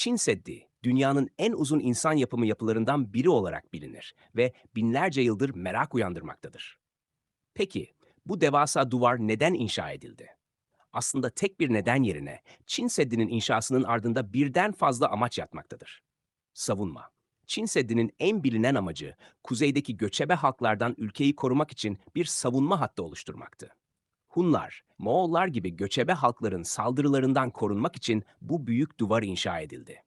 Çin Seddi, dünyanın en uzun insan yapımı yapılarından biri olarak bilinir ve binlerce yıldır merak uyandırmaktadır. Peki, bu devasa duvar neden inşa edildi? Aslında tek bir neden yerine Çin Seddi'nin inşasının ardında birden fazla amaç yatmaktadır. Savunma. Çin Seddi'nin en bilinen amacı kuzeydeki göçebe halklardan ülkeyi korumak için bir savunma hattı oluşturmaktı. Hunlar, Moğollar gibi göçebe halkların saldırılarından korunmak için bu büyük duvar inşa edildi.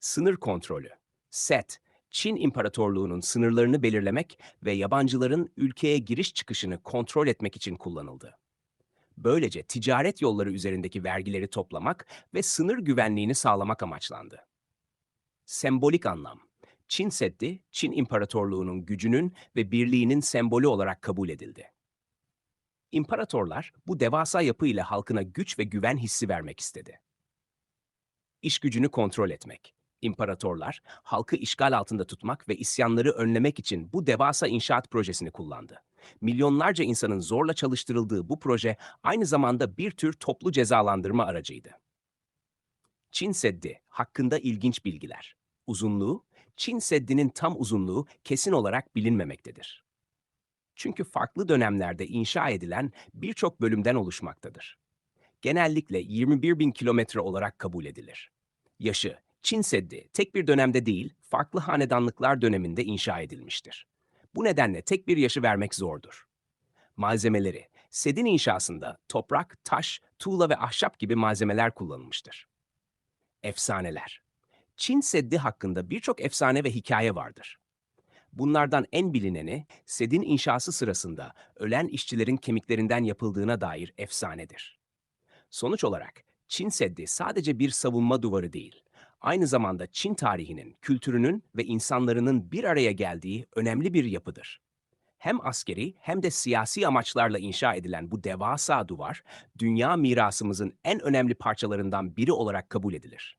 Sınır kontrolü. Set, Çin İmparatorluğu'nun sınırlarını belirlemek ve yabancıların ülkeye giriş çıkışını kontrol etmek için kullanıldı. Böylece ticaret yolları üzerindeki vergileri toplamak ve sınır güvenliğini sağlamak amaçlandı. Sembolik anlam. Çin Seddi, Çin İmparatorluğu'nun gücünün ve birliğinin sembolü olarak kabul edildi. İmparatorlar bu devasa yapı ile halkına güç ve güven hissi vermek istedi. İş gücünü kontrol etmek. İmparatorlar, halkı işgal altında tutmak ve isyanları önlemek için bu devasa inşaat projesini kullandı. Milyonlarca insanın zorla çalıştırıldığı bu proje aynı zamanda bir tür toplu cezalandırma aracıydı. Çin Seddi hakkında ilginç bilgiler. Uzunluğu, Çin Seddi'nin tam uzunluğu kesin olarak bilinmemektedir. Çünkü farklı dönemlerde inşa edilen birçok bölümden oluşmaktadır. Genellikle 21 bin kilometre olarak kabul edilir. Yaşı, Çin Seddi tek bir dönemde değil, farklı hanedanlıklar döneminde inşa edilmiştir. Bu nedenle tek bir yaşı vermek zordur. Malzemeleri, Sedin inşasında toprak, taş, tuğla ve ahşap gibi malzemeler kullanılmıştır. Efsaneler Çin Seddi hakkında birçok efsane ve hikaye vardır. Bunlardan en bilineni Sedin inşası sırasında ölen işçilerin kemiklerinden yapıldığına dair efsanedir. Sonuç olarak Çin Seddi sadece bir savunma duvarı değil, aynı zamanda Çin tarihinin, kültürünün ve insanlarının bir araya geldiği önemli bir yapıdır. Hem askeri hem de siyasi amaçlarla inşa edilen bu devasa duvar, dünya mirasımızın en önemli parçalarından biri olarak kabul edilir.